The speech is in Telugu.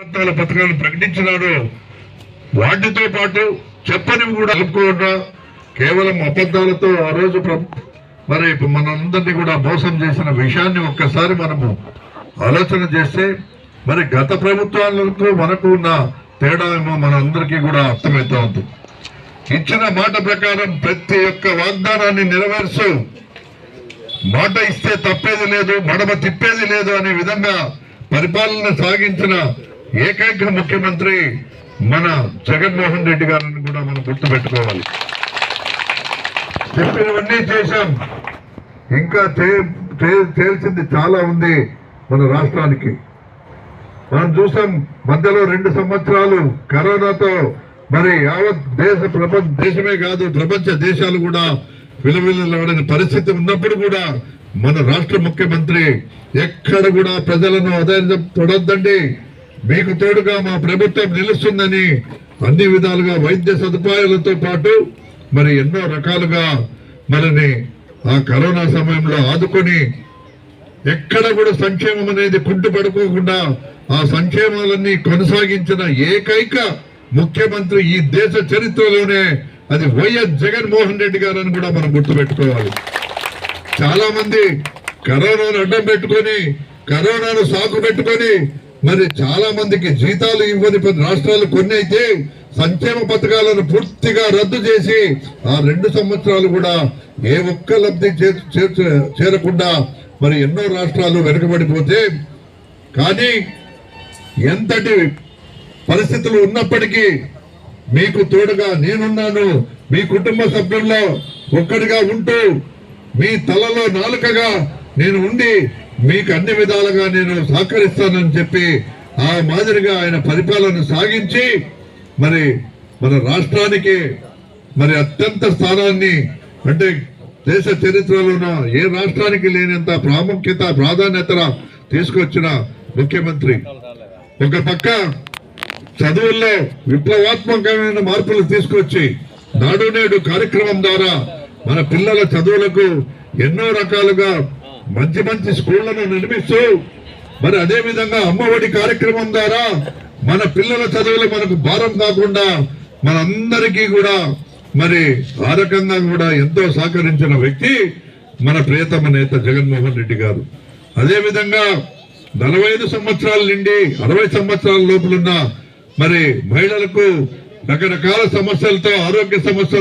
పథకాల పథకాలు ప్రకటించినాడు. వాటితో పాటు చెప్పనివి కూడా కలుపుకోకుండా కేవలం అబద్ధాలతో ఆ రోజు మరి మనందరినీ కూడా మోసం చేసిన విషయాన్ని ఒక్కసారి మనము ఆలోచన చేస్తే మరి గత ప్రభుత్వాలకు మనకు ఉన్న తేడా ఏమో మనందరికీ కూడా అర్థమవుతా ఉంది. ఇచ్చిన మాట ప్రకారం ప్రతి ఒక్క వాగ్దానాన్ని నెరవేర్చు మాట ఇస్తే తప్పేది లేదు మడమ తిప్పేది లేదు అనే విధంగా పరిపాలన సాగించిన ఏకైక ముఖ్యమంత్రి మన జగన్మోహన్ రెడ్డి గారిని కూడా మనం గుర్తుపెట్టుకోవాలి. చెప్పినవన్నీ చేశాం. ఇంకా తేల్చింది చేయాల్సింది చాలా ఉంది మన రాష్ట్రానికి. మనం చూసాం మధ్యలో రెండు సంవత్సరాలు కరోనాతో మరి యావత్ దేశ ప్రపంచ దేశమే కాదు ప్రపంచ దేశాలు కూడా విలువలవడని పరిస్థితి ఉన్నప్పుడు కూడా మన రాష్ట్ర ముఖ్యమంత్రి ఎక్కడ కూడా ప్రజలను అదే తొడొద్దండి మీకు తోడుగా మా ప్రభుత్వం నిలుస్తుందని అన్ని విధాలుగా వైద్య సదుపాయాలతో పాటు మరి ఎన్నో రకాలుగా మనని ఆ కరోనా సమయంలో ఆదుకొని ఎక్కడ కూడా సంక్షేమం అనేది కుంటుపడుకోకుండా ఆ సంక్షేమాలన్నీ కొనసాగించిన ఏకైక ముఖ్యమంత్రి ఈ దేశ చరిత్రలోనే అది వైఎస్ జగన్మోహన్ రెడ్డి గారని కూడా మనం గుర్తుపెట్టుకోవాలి. చాలా మంది కరోనాను అడ్డం పెట్టుకొని కరోనాను సాకు పెట్టుకొని మరి చాలా మందికి జీతాలు ఇవ్వని పది రాష్ట్రాలు కొన్ని అయితే సంక్షేమ పథకాలను పూర్తిగా రద్దు చేసి ఆ రెండు సంవత్సరాలు కూడా ఏ ఒక్క లబ్ధి చే- చేర్చ- చేరకుండా మరి ఎన్నో రాష్ట్రాలు వెనుకబడిపోతే కానీ ఎంతటి పరిస్థితులు ఉన్నప్పటికీ మీకు తోడుగా నేనున్నాను. మీ కుటుంబ సభ్యుల్లో ఒక్కడిగా ఉంటూ మీ తలలో నాలుకగా నేను ఉండి మీకు అన్ని విధాలుగా నేను సహకరిస్తానని చెప్పి ఆ మాదిరిగా ఆయన పరిపాలన సాగించి మరి మన రాష్ట్రానికి మరి అత్యంత స్థానాన్ని అంటే దేశ చరిత్రలోన ఏ రాష్ట్రానికి లేనంత ప్రాముఖ్యత ప్రాధాన్యత తీసుకొచ్చిన ముఖ్యమంత్రి. ఒక పక్క చదువుల్లో విప్లవాత్మకమైన మార్పులు తీసుకొచ్చి నాడు నేడు కార్యక్రమం ద్వారా మన పిల్లల చదువులకు ఎన్నో రకాలుగా మంచి మంచి స్కూళ్ళను నిర్మిస్తూ మరి అదే విధంగా అమ్మఒడి కార్యక్రమం ద్వారా మన పిల్లల చదువులు మనకు భారం కాకుండా మనందరికీ కూడా మరి ఆ రకంగా కూడా ఎంతో సహకరించిన వ్యక్తి మన ప్రియతమ నేత జగన్మోహన్ రెడ్డి గారు. అదే విధంగా నలభై ఐదు సంవత్సరాల నుండి అరవై సంవత్సరాల లోపలున్న మరి మహిళలకు రకరకాల సమస్యలతో ఆరోగ్య సమస్యలు